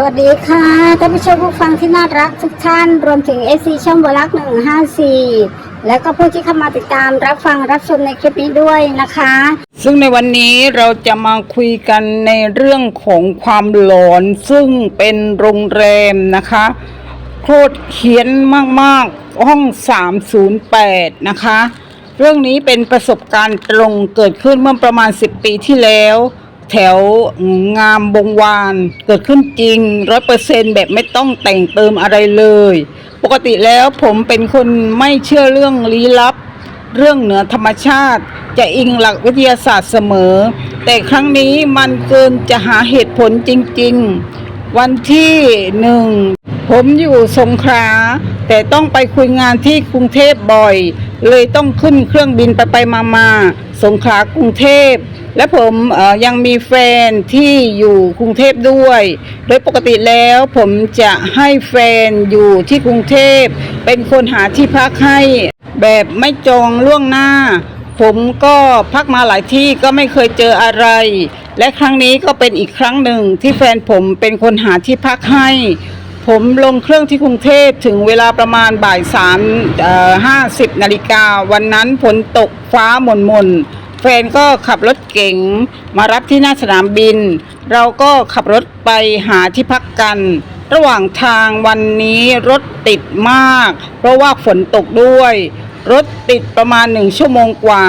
สวัสดีค่ะท่านผู้ชมผู้ฟังที่น่ารักทุกท่าน รวมถึงเอซีช่องบลักหนึ่งห้าสี่แล้วก็ผู้ที่เข้ามาติดตามรับฟังรับชมในคลิปนี้ด้วยนะคะ ซึ่งในวันนี้เราจะมาคุยกันในเรื่องของความหลอนซึ่งเป็นโรงแรมนะคะโคตรเขียนมากๆห้อง 308 นะคะ เรื่องนี้เป็นประสบการณ์ตรงเกิดขึ้นเมื่อประมาณ 10 ปีที่แล้ว แถวงามบงวานเกิดขึ้นจริงร้อยเปอร์เซนแบบไม่ต้องแต่งเติมอะไรเลย ปกติแล้วผมเป็นคนไม่เชื่อเรื่องลี้ลับ เรื่องเหนือธรรมชาติ จะอิงหลักวิทยาศาสตร์เสมอ แต่ครั้งนี้มันเกินจะหาเหตุผลจริง ๆ วันที่หนึ่งผมอยู่สงขลาแต่ต้องไปคุยงานที่กรุงเทพบ่อย เลยต้องขึ้นเครื่องบินไปไปมามา สงขลากรุงเทพ และผมยังมีแฟนที่อยู่กรุงเทพด้วย โดยปกติแล้วผมจะให้แฟนอยู่ที่กรุงเทพ เป็นคนหาที่พักให้แบบไม่จองล่วงหน้า ผมก็พักมาหลายที่ก็ไม่เคยเจออะไร และครั้งนี้ก็เป็นอีกครั้งหนึ่งที่แฟนผมเป็นคนหาที่พักให้ ผมลงเครื่องที่กรุงเทพถึงเวลาประมาณบ่ายสามห้าสิบนาฬิกา วันนั้นฝนตกฟ้าหม่นมนแฟนก็ขับรถเก๋งมารับที่หน้าสนามบิน เราก็ขับรถไปหาที่พักกัน ระหว่างทางวันนี้รถติดมาก เพราะว่าฝนตกด้วย รถติดประมาณหนึ่งชั่วโมงกว่า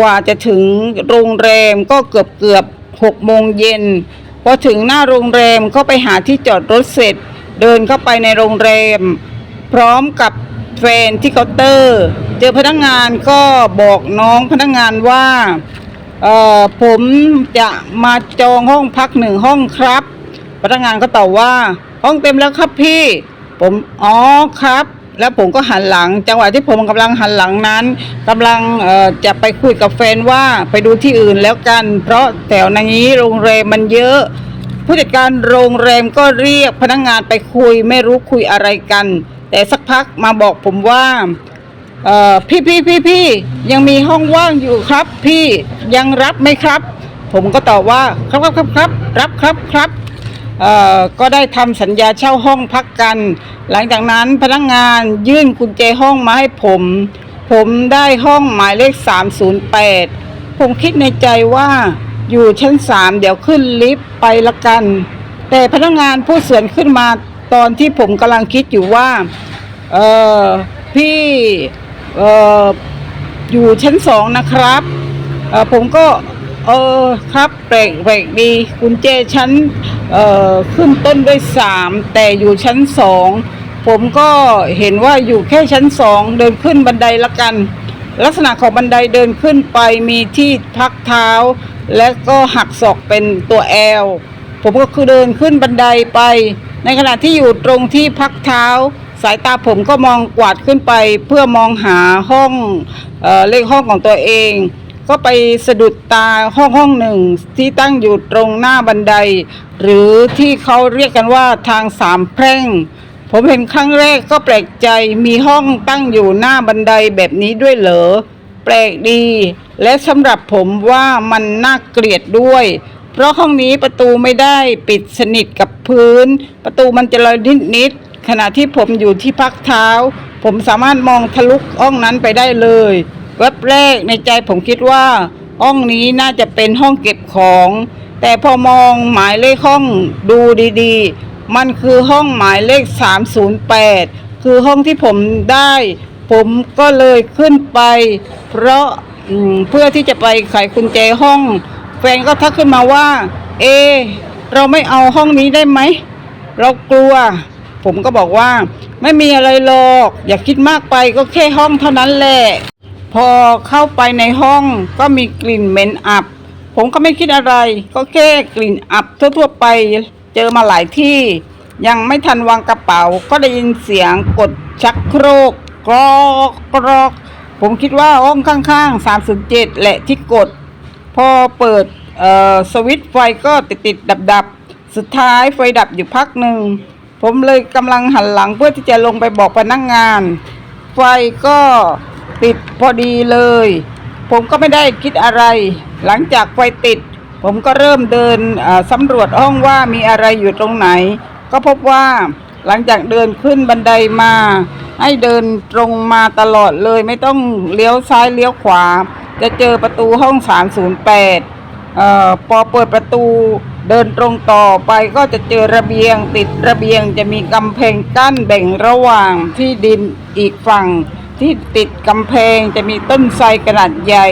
กว่าจะถึงโรงแรมก็เกือบเกือบหกโมงเย็นพอถึงหน้าโรงแรมก็ไปหาที่จอดรถเสร็จ เดินเข้าไปในโรงแรม พร้อมกับแฟนที่เคาน์เตอร์ เจอพนักงานก็บอกน้องพนักงานว่าเอ่อผมจะมาจองห้องพักหนึ่งห้องครับ พนักงานก็ตอบว่า ห้องเต็มแล้วครับพี่ ผมอ๋อครับ แล้วผมก็หันหลัง จังหวะที่ผมกำลังหันหลังนั้นกำลังเออจะไปคุยกับแฟนว่าไปดูที่อื่นแล้วกัน เพราะแถวนี้โรงแรมมันเยอะ ผู้จัดการโรงแรมก็เรียกพนักงานไปคุยไม่รู้คุยอะไรกัน แต่สักพักมาบอกผมว่าพี่พี่พี่พี่ยังมีห้องว่างอยู่ครับ พี่ยังรับไหมครับ ผมก็ตอบว่าครับครับครับครับรับครับครับก็ได้ทำสัญญาเช่าห้องพักกัน หลังจากนั้นพนักงานยื่นกุญแจห้องมาให้ผม ผมได้ห้องหมายเลข 308 ผมคิดในใจว่า อยู่ชั้น3เดี๋ยวขึ้นลิฟต์ไปละกัน แต่พนักงานผู้เสือนขึ้นมาตอนที่ผมกำลังคิดอยู่ว่า เออพี่เอออยู่ชั้นสองนะครับเออผมก็ เออครับแปลกแปลกดีกุญแจชั้นเออขึ้นต้นด้วยสามแต่อยู่ชั้นสองผมก็เห็นว่าอยู่แค่ชั้นสองเดินขึ้นบันไดละกัน ลักษณะของบันไดเดินขึ้นไปมีที่พักเท้า และก็หักศอกเป็นตัวแอลผมก็คือเดินขึ้นบันไดไป ในขณะที่อยู่ตรงที่พักเท้า สายตาผมก็มองกวาดขึ้นไป เพื่อมองหาห้องเออเลขห้องของตัวเอง ก็ไปสะดุดตาห้องห้องหนึ่งที่ตั้งอยู่ตรงหน้าบันได หรือที่เขาเรียกกันว่าทางสามแพร่ง ผมเห็นครั้งแรกก็แปลกใจมีห้องตั้งอยู่หน้าบันไดแบบนี้ด้วยเหรอแปลกดี และสำหรับผมว่ามันน่าเกลียดด้วย เพราะห้องนี้ประตูไม่ได้ปิดสนิทกับพื้น ประตูมันจะลอยนิดๆขณะที่ผมอยู่ที่พักเท้า ผมสามารถมองทะลุห้องนั้นไปได้เลยแวบแรกในใจผมคิดว่า ห้องนี้น่าจะเป็นห้องเก็บของ แต่พอมองหมายเลขห้องดูดีๆ มันคือห้องหมายเลข 308 คือห้องที่ผมได้ ผมก็เลยขึ้นไป เพราะ เพื่อที่จะไปไขกุญแจห้อง แฟนก็ทักขึ้นมาว่า เอ เราไม่เอาห้องนี้ได้ไหม เรากลัว ผมก็บอกว่า ไม่มีอะไรหรอก อย่าคิดมากไปก็แค่ห้องเท่านั้นแหละ พอเข้าไปในห้องก็มีกลิ่นเหม็นอับ ผมก็ไม่คิดอะไร ก็แค่กลิ่นอับทั่วๆไปเจอมาหลายที่ยังไม่ทันวางกระเป๋า ก็ได้ยินเสียงกดชักโครกกรอกกรอก ผมคิดว่าห้องข้างๆ 307 แหละที่กด พอเปิดสวิตช์ไฟก็ติดติดดับดับๆสุดท้ายไฟดับอยู่พักหนึ่ง ผมเลยกำลังหันหลังเพื่อที่จะลงไปบอกพนักงงาน ไฟก็ติดพอดีเลย ผมก็ไม่ได้คิดอะไร หลังจากไฟติด ผมก็เริ่มเดินสำรวจห้องว่ามีอะไรอยู่ตรงไหน ก็พบว่าหลังจากเดินขึ้นบันไดมา ให้เดินตรงมาตลอดเลยไม่ต้องเลี้ยวซ้ายเลี้ยวขวา จะเจอประตูห้อง 308เอ่อพอเปิดประตูเดินตรงต่อไปก็จะเจอระเบียงติดระเบียงจะมีกำแพงกั้นแบ่งระหว่างที่ดินอีกฝั่ง ที่ติดกำแพงจะมีต้นไทรขนาดใหญ่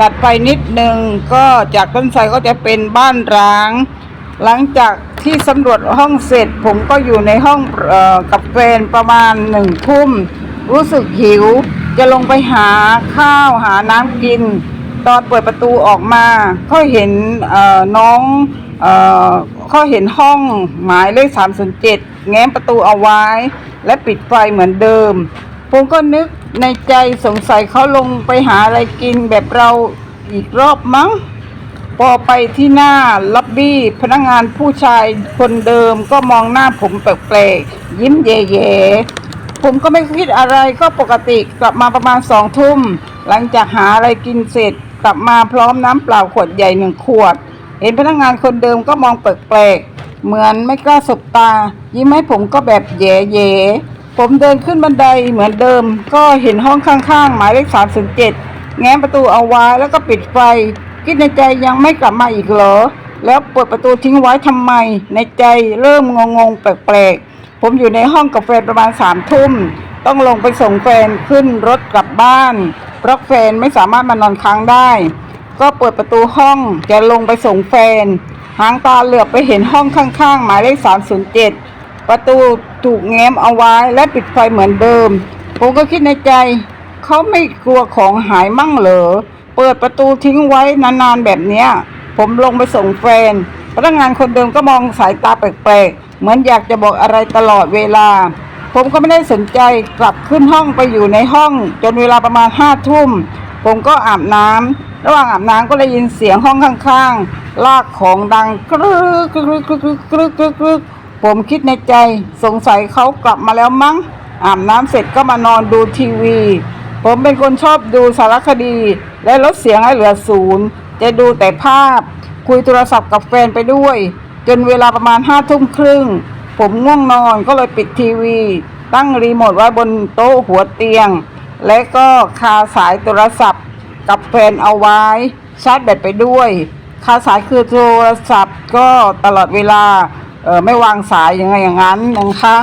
ตัดไปนิดนึงก็จากต้นไทรก็จะเป็นบ้านร้าง หลังจากที่สำรวจห้องเสร็จ ผมก็อยู่ในห้องออกับแฟนประมาณหนึ่งทุ่ม รู้สึกหิว จะลงไปหาข้าวหาน้ำกิน ตอนเปิดประตูออกมา ก็เห็นน้องเอ่อก็เห็นห้องหมายเลข307แง้มประตูเอาไว้ และปิดไฟเหมือนเดิม ผมก็นึกในใจสงสัยเขาลงไปหาอะไรกินแบบเราอีกรอบมั้ง พอไปที่หน้าล็อบบี้ พนักงานผู้ชายคนเดิมก็มองหน้าผมแปลกๆยิ้มเย่ๆผมก็ไม่คิดอะไรก็ปกติกลับมาประมาณสองทุ่ม หลังจากหาอะไรกินเสร็จ กลับมาพร้อมน้ำเปล่าขวดใหญ่หนึ่งขวด เห็นพนักงานคนเดิมก็มองแปลกๆเหมือนไม่กล้าสบตา ยิ้มให้ผมก็แบบแย่ๆผมเดินขึ้นบันไดเหมือนเดิม ก็เห็นห้องข้างๆ หมายเลขสามเจ็ดแง้มประตูเอาไว้แล้วก็ปิดไฟ คิดในใจยังไม่กลับมาอีกเหรอ แล้วเปิดประตูทิ้งไว้ทำไม ในใจเริ่มงงๆแปลกๆ ผมอยู่ในห้องกับแฟนประมาณสามทุ่ม ต้องลงไปส่งแฟนขึ้นรถกลับบ้าน เพราะแฟนไม่สามารถมานอนค้างได้ ก็เปิดประตูห้องจะลงไปส่งแฟน หางตาเหลือบไปเห็นห้องข้างๆ หมายเลข 307 ประตูถูกแง้มเอาไว้และปิดไฟเหมือนเดิม ผมก็คิดในใจ เขาไม่กลัวของหายมั่งเหรอ เปิดประตูทิ้งไว้นานๆแบบเนี้ย ผมลงไปส่งแฟน พนักงานคนเดิมก็มองสายตาแปลกๆ เหมือนอยากจะบอกอะไรตลอดเวลา ผมก็ไม่ได้สนใจกลับขึ้นห้องไปอยู่ในห้อง จนเวลาประมาณห้าทุ่ม ผมก็อาบน้ำระหว่างอาบน้ำก็ได้ยินเสียงห้องข้างๆ ลากของดังกรึกกรึกกรึกกรึกกรึกกรึกกรึกผมคิดในใจสงสัยเขากลับมาแล้วมั้งอาบน้ำเสร็จก็มานอนดูทีวี ผมเป็นคนชอบดูสารคดี และลดเสียงให้เหลือศูนย์จะดูแต่ภาพ คุยโทรศัพท์กับแฟนไปด้วย จนเวลาประมาณห้าทุ่มครึ่ง ผมง่วงนอนก็เลยปิดทีวี ตั้งรีโมทไว้บนโต๊ะหัวเตียง และก็คาสายโทรศัพท์ กับแฟนเอาไว้ ชาร์จแบตไปด้วย คาสายคือโทรศัพท์ก็ตลอดเวลาเออไม่วางสายยังไงอย่างนั้นนะคะ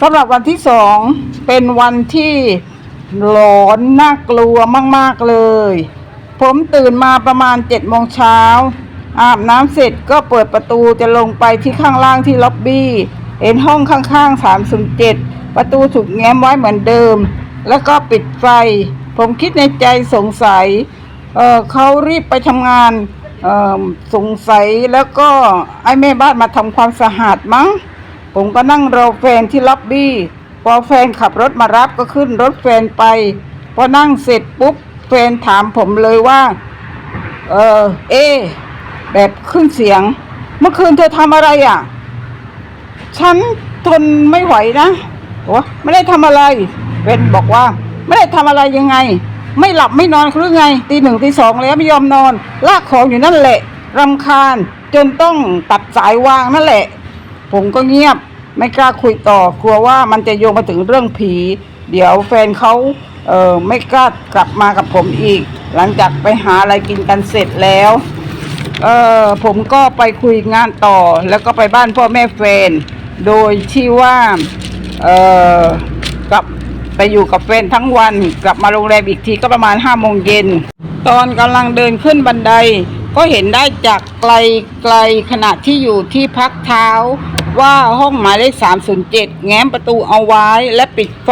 สำหรับวันที่สองเป็นวันที่ หลอนน่ากลัวมากๆเลย ผมตื่นมาประมาณเจ็ดโมงเช้า อาบน้ำเสร็จก็เปิดประตูจะลงไปที่ข้างล่างที่ล็อบบี้ เห็นห้องข้างๆ3 0 7ประตูถูกแง้มไว้เหมือนเดิม แล้วก็ปิดไฟ ผมคิดในใจสงสัยเออเขารีบไปทำงานเออสงสัยแล้วก็ไอ้แม่บ้านมาทำความสะอาดมั้ง ผมก็นั่งรอแฟนที่ล็อบบี้ พอแฟนขับรถมารับก็ขึ้นรถแฟนไป พอนั่งเสร็จปุ๊บแฟนถามผมเลยว่า เออเอ แบบขึ้นเสียง เมื่อคืนเธอทำอะไรอะ ฉันทนไม่ไหวนะโอ้ไม่ได้ทำอะไรเป็นบอกว่า ไม่ได้ทำอะไรยังไง ไม่หลับไม่นอนหรือไงตีหนึ่งตีสองแล้วไม่ยอมนอน ลากของอยู่นั่นแหละรำคาญจนต้องตัดสายวางนั่นแหละ ผมก็เงียบ ไม่กล้าคุยต่อกลัวว่ามันจะโยงมาถึงเรื่องผี เดี๋ยวแฟนเขาเออไม่กล้ากลับมากับผมอีก หลังจากไปหาอะไรกินกันเสร็จแล้วเออผมก็ไปคุยงานต่อแล้วก็ไปบ้านพ่อแม่แฟน โดยที่ว่าเออกลับไปอยู่กับแฟนทั้งวัน กลับมาโรงแรมอีกทีก็ประมาณห้าโมงเย็นตอนกำลังเดินขึ้นบันได ก็เห็นได้จากไกลไกลขณะที่อยู่ที่พักเท้า ว่าห้องหมายเลข 307 แง้มประตูเอาไว้และปิดไฟ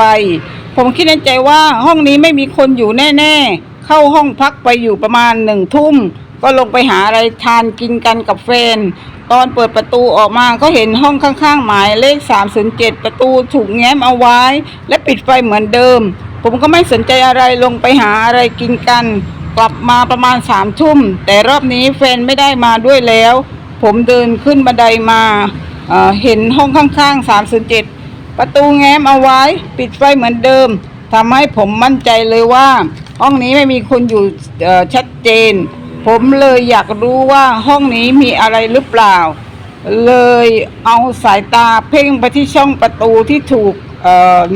ผมคิดในใจว่าห้องนี้ไม่มีคนอยู่แน่ ๆ เข้าห้องพักไปอยู่ประมาณหนึ่งทุ่ม ก็ลงไปหาอะไรทานกินกันกับแฟน ตอนเปิดประตูออกมาก็เห็นห้องข้างๆ หมายเลข 307 ประตูถูกแง้มเอาไว้ และปิดไฟเหมือนเดิม ผมก็ไม่สนใจอะไรลงไปหาอะไรกินกัน กลับมาประมาณสามทุ่มแต่รอบนี้แฟนไม่ได้มาด้วยแล้ว ผมเดินขึ้นบันไดมา เห็นห้องข้างๆ 307 ประตูแง้มเอาไว้ ปิดไฟเหมือนเดิมทำให้ผมมั่นใจเลยว่า ห้องนี้ไม่มีคนอยู่ชัดเจน ผมเลยอยากรู้ว่าห้องนี้มีอะไรหรือเปล่า เลยเอาสายตาเพ่งไปที่ช่องประตูที่ถูก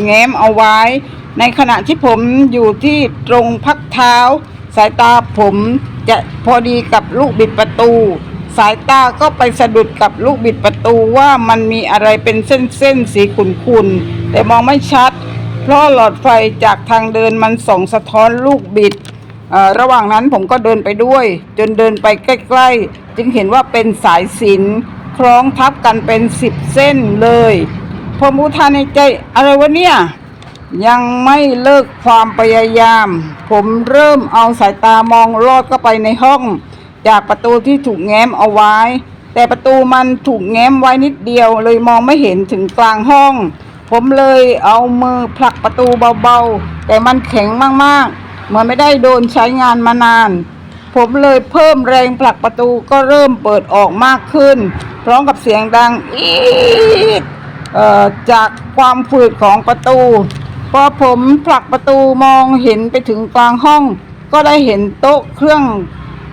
แง้มเอาไว้ ในขณะที่ผมอยู่ที่ตรงพักเท้า สายตาผมจะพอดีกับลูกบิดประตู สายตาก็ไปสะดุดกับลูกบิดประตูว่ามันมีอะไรเป็นเส้นๆสีขุ่นๆ แต่มองไม่ชัด เพราะหลอดไฟจากทางเดินมันส่องสะท้อนลูกบิดอ่อระหว่างนั้นผมก็เดินไปด้วย จนเดินไปใกล้ๆ จึงเห็นว่าเป็นสายสินคล้องทับกันเป็นสิบเส้นเลยผมอุทานในใจอะไรวะเนี่ย ยังไม่เลิกความพยายาม ผมเริ่มเอาสายตามองลอดเข้าไปในห้อง จากประตูที่ถูกแง้มเอาไว้ แต่ประตูมันถูกแง้มไว้นิดเดียว เลยมองไม่เห็นถึงกลางห้อง ผมเลยเอามือผลักประตูเบาๆ แต่มันแข็งมากๆ เหมือนไม่ได้โดนใช้งานมานาน ผมเลยเพิ่มแรงผลักประตูก็เริ่มเปิดออกมากขึ้น พร้อมกับเสียงดังอีดจากความฝืดของประตู พอผมผลักประตูมองเห็นไปถึงกลางห้อง ก็ได้เห็นโต๊ะเครื่อง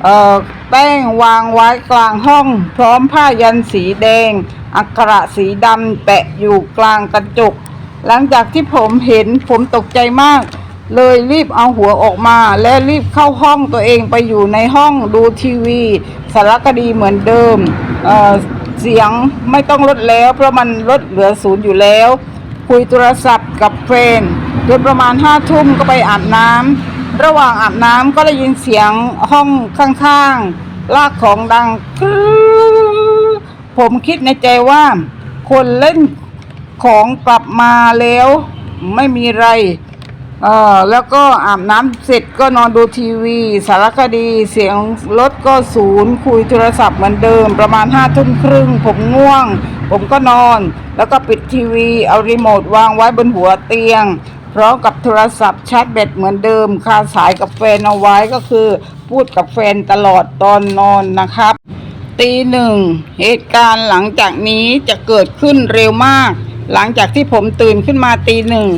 เอ่อแป้งวางไว้กลางห้อง พร้อมผ้ายันสีแดง อักขระสีดำแปะอยู่กลางกระจก หลังจากที่ผมเห็นผมตกใจมาก เลยรีบเอาหัวออกมา และรีบเข้าห้องตัวเองไปอยู่ในห้องดูทีวี สารคดีเหมือนเดิมเเสียงไม่ต้องลดแล้ว เพราะมันลดเหลือศูนย์อยู่แล้ว คุยโทรศัพท์กับแฟรนจนประมาณห้าทุ่มก็ไปอาบน้ำ ระหว่างอาบน้ำก็ได้ยินเสียงห้องข้างๆ ลากของดังกรึ๊ดผมคิดในใจว่า คนเล่นของกลับมาแล้ว ไม่มีไร เออแล้วก็อาบน้ำเสร็จก็นอนดูทีวี สารคดี เสียงรถก็ศูนย์ คุยโทรศัพท์เหมือนเดิม ประมาณห้าทุ่มครึ่ง ผมง่วง ผมก็นอน แล้วก็ปิดทีวี เอารีโมทวางไว้บนหัวเตียง พร้อมกับโทรศัพท์ชาร์จแบตเหมือนเดิมคาสายกับแฟนเอาไว้ก็คือ พูดกับแฟนตลอดตอนนอนนะครับ ตีหนึ่งเหตุการณ์หลังจากนี้จะเกิดขึ้นเร็วมาก หลังจากที่ผมตื่นขึ้นมาตีหนึ่ง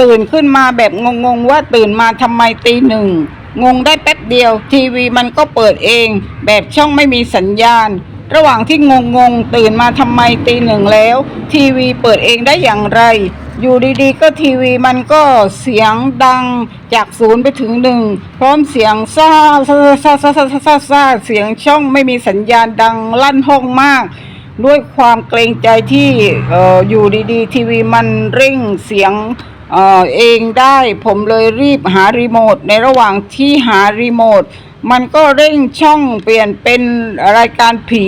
ตื่นขึ้นมาแบบงงๆว่าตื่นมาทำไมตีหนึ่งงงได้แป๊บเดียว ทีวีมันก็เปิดเอง แบบช่องไม่มีสัญญาณ ระหว่างที่งงงๆตื่นมาทำไมตีหนึ่งแล้ว ทีวีเปิดเองได้อย่างไร อยู่ดีๆ ก็ทีวีมันก็เสียงดังจากศูนย์ไปถึงหนึ่งพร้อมเสียงซ่าซ่าซ่าซ่าซ่าซ่าซ่าเสียงช่องไม่มีสัญญาณดังลั่นห้องมาก ด้วยความเกรงใจที่อออยู่ดีๆ ทีวีมันเร่งเสียงเออเองได้ผมเลยรีบหารีโมทในระหว่างที่หารีโมทมันก็เร่งช่องเปลี่ยนเป็นรายการผี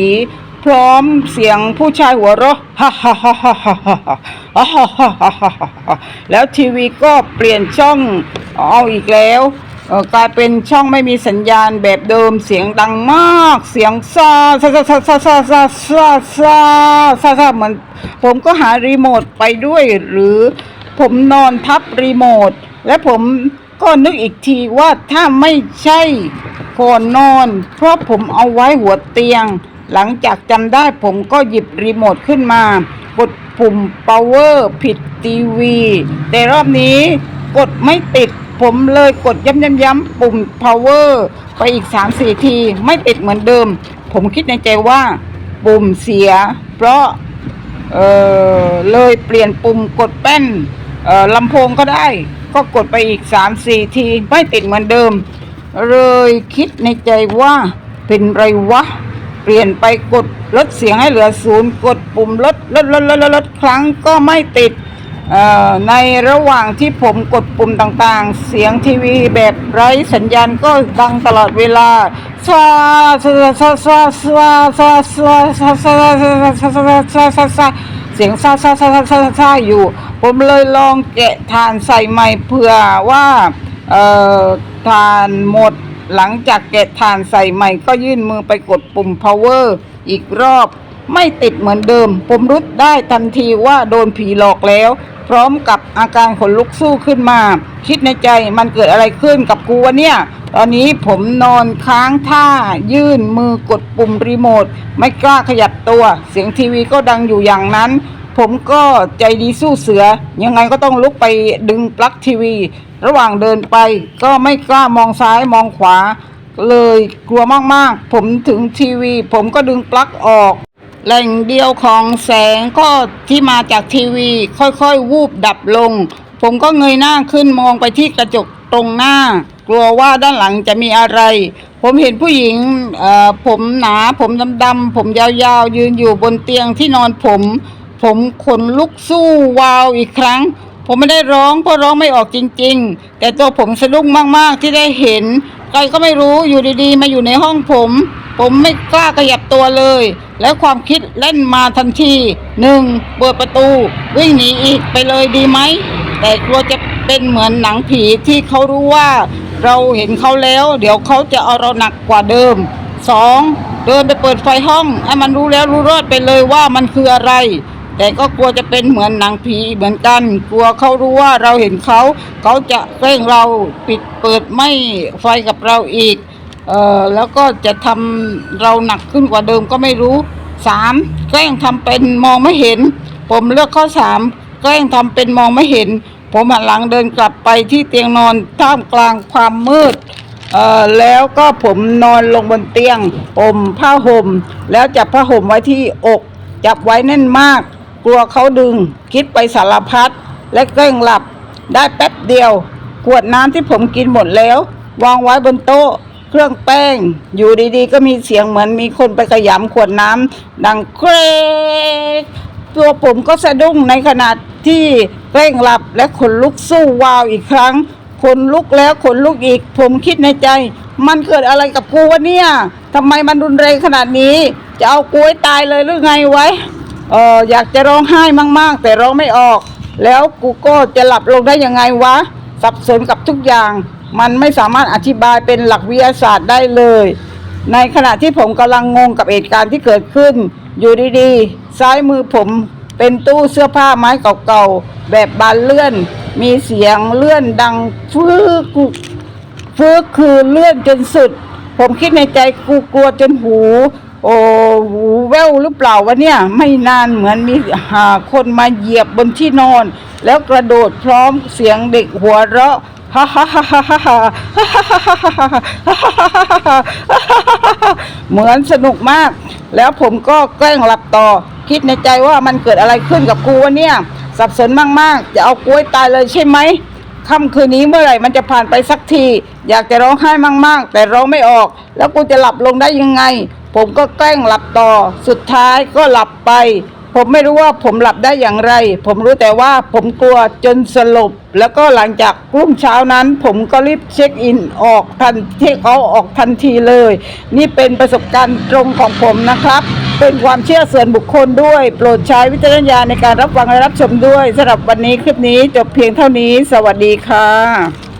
พร้อมเสียงผู้ชายหัวเราะฮ่าฮ่าฮ่าฮ่าฮ่าฮ่าฮ่าแล้วทีวีก็เปลี่ยนช่องเอาอีกแล้วกลายเป็นช่องไม่มีสัญญาณแบบเดิมเสียงดังมาก เสียงซ่าซ่าซ่าซ่าซ่าซ่าซ่าซ่าซ่าซ่าเหมือนผมก็หารีโมทไปด้วยหรือผมนอนทับรีโมท และผมก็นึกอีกทีว่าถ้าไม่ใช่ก่อนนอน เพราะผมเอาไว้หัวเตียง หลังจากจำได้ผมก็หยิบรีโมทขึ้นมากดปุ่ม power ผิดทีวี แต่รอบนี้กดไม่ติด ผมเลยกดย้ำๆๆปุ่ม power ไปอีก 3-4 ที ไม่ติดเหมือนเดิม ผมคิดในใจว่า ปุ่มเสีย เพราะ เออเลยเปลี่ยนปุ่มกดแป้นเอ่อลำโพงก็ได้ ก็กดไปอีกสามสี่ที ไม่ติดเหมือนเดิม เลยคิดในใจว่าเป็นไรวะ เปลี่ยนไปกดลดเสียงให้เหลือศูนย์กดปุ่มลดลดลดลดลดลดครั้งก็ไม่ติดในระหว่างที่ผมกดปุ่มต่างๆ เสียงทีวีแบบไร้สัญญาณก็ดังตลอดเวลาซาซาซาซาซาซาซาซาซาซาซาซาซาซาซาซาเสียงซาซาซาซาซาซาอยู่ ผมเลยลองแกะถ่านใส่ใหม่เผื่อว่าเอ่อถ่านหมด หลังจากแกะถ่านใส่ใหม่ก็ยื่นมือไปกดปุ่ม power อีกรอบ ไม่ติดเหมือนเดิม ผมรู้ได้ทันทีว่าโดนผีหลอกแล้ว พร้อมกับอาการขนลุกสู้ขึ้นมา คิดในใจมันเกิดอะไรขึ้นกับกูวะเนี่ย ตอนนี้ผมนอนค้างท่า ยื่นมือกดปุ่มรีโมท ไม่กล้าขยับตัว เสียงทีวีก็ดังอยู่อย่างนั้นผมก็ใจดีสู้เสือ ยังไงก็ต้องลุกไปดึงปลั๊กทีวี ระหว่างเดินไปก็ไม่กล้ามองซ้ายมองขวา เลยกลัวมากๆ ผมถึงทีวี ผมก็ดึงปลั๊กออก แหล่งเดียวของแสงก็ที่มาจากทีวี ค่อยๆ วูบดับลง ผมก็เงยหน้าขึ้นมองไปที่กระจกตรงหน้า กลัวว่าด้านหลังจะมีอะไร ผมเห็นผู้หญิงผมหนา ผมดำๆผมยาวๆ ยืนอยู่บนเตียงที่นอนผม ผมขนลุกสู้วาวอีกครั้ง ผมไม่ได้ร้องเพราะร้องไม่ออกจริง ๆ แต่ตัวผมสะดุ้งมากๆที่ได้เห็น ใครก็ไม่รู้อยู่ดีๆ มาอยู่ในห้องผม ผมไม่กล้าขยับตัวเลย และความคิดเล่นมาทันทีหนึ่งเปิดประตู วิ่งหนีอีกไปเลยดีไหม แต่กลัวจะเป็นเหมือนหนังผีที่เขารู้ว่า เราเห็นเขาแล้ว เดี๋ยวเขาจะเอาเราหนักกว่าเดิมสองเดินไปเปิดไฟห้องให้มันรู้แล้วรู้รอดไปเลยว่ามันคืออะไร แต่ก็กลัวจะเป็นเหมือนหนังผีเหมือนกัน กลัวเขารู้ว่าเราเห็นเขา เขาจะแกล้งเราปิดเปิดไม่ไฟกับเราอีกเอ่อแล้วก็จะทำเราหนักขึ้นกว่าเดิมก็ไม่รู้สามแกล้งทำเป็นมองไม่เห็น ผมเลือกข้อสามแกล้งทำเป็นมองไม่เห็น ผมหันหลังเดินกลับไปที่เตียงนอนท่ามกลางความมืดเอ่อแล้วก็ผมนอนลงบนเตียงอมผ้าห่ม แล้วจับผ้าห่มไว้ที่อก จับไว้แน่นมาก กลัวเขาดึง คิดไปสารพัดและแกล้งหลับ ได้แป๊บเดียว ขวดน้ำที่ผมกินหมดแล้ว วางไว้บนโต๊ะ เครื่องแป้ง อยู่ดีๆ ก็มีเสียงเหมือนมีคนไปขยำขวดน้ำดังเครกตัวผมก็สะดุ้งในขณะที่เร่งหลับและขนลุกสู้วาวอีกครั้งขนลุกแล้วขนลุกอีก ผมคิดในใจ มันเกิดอะไรกับกูวะเนี่ยทำไมมันรุนแรงขนาดนี้ จะเอากูให้ตายเลยหรือไงไว้ เอออยากจะร้องไห้มาก ๆ แต่ร้องไม่ออก แล้วกูก็จะหลับลงได้ยังไงวะ สับสนกับทุกอย่าง มันไม่สามารถอธิบายเป็นหลักวิทยาศาสตร์ได้เลย ในขณะที่ผมกำลังงงกับเหตุการณ์ที่เกิดขึ้น อยู่ดีๆ ซ้ายมือผมเป็นตู้เสื้อผ้าไม้เก่าๆ แบบบานเลื่อน มีเสียงเลื่อนดังฟื้กฟื้กคือเลื่อนจนสุด ผมคิดในใจกูกลัวจนหู โอ้หูแววหรือเปล่าวะเนี่ย ไม่นานเหมือนมีหาคนมาเหยียบบนที่นอน แล้วกระโดดพร้อมเสียงเด็กหัวเราะฮ่าฮ่าฮ่าฮ่าฮ่าฮ่าเหมือนสนุกมาก แล้วผมก็แกล้งหลับต่อ คิดในใจว่ามันเกิดอะไรขึ้นกับกูวะเนี่ย สับสนมากๆ จะเอากูให้ตายเลยใช่ไหมค่ำคืนนี้เมื่อไหร่มันจะผ่านไปสักที อยากจะร้องไห้มาก ๆ แต่ร้องไม่ออก แล้วกูจะหลับลงได้ยังไง ผมก็แกล้งหลับต่อ สุดท้ายก็หลับไป ผมไม่รู้ว่าผมหลับได้อย่างไร ผมรู้แต่ว่าผมกลัวจนสลบ แล้วก็หลังจากรุ่งเช้านั้น ผมก็รีบเช็คอินออกทันเทคเอาออกทันทีเลย นี่เป็นประสบการณ์ตรงของผมนะครับ เป็นความเชื่อส่วนบุคคลด้วย โปรดใช้วิจารณญาณในการรับฟังและรับชมด้วยสำหรับวันนี้คลิปนี้จบเพียงเท่านี้ สวัสดีค่ะ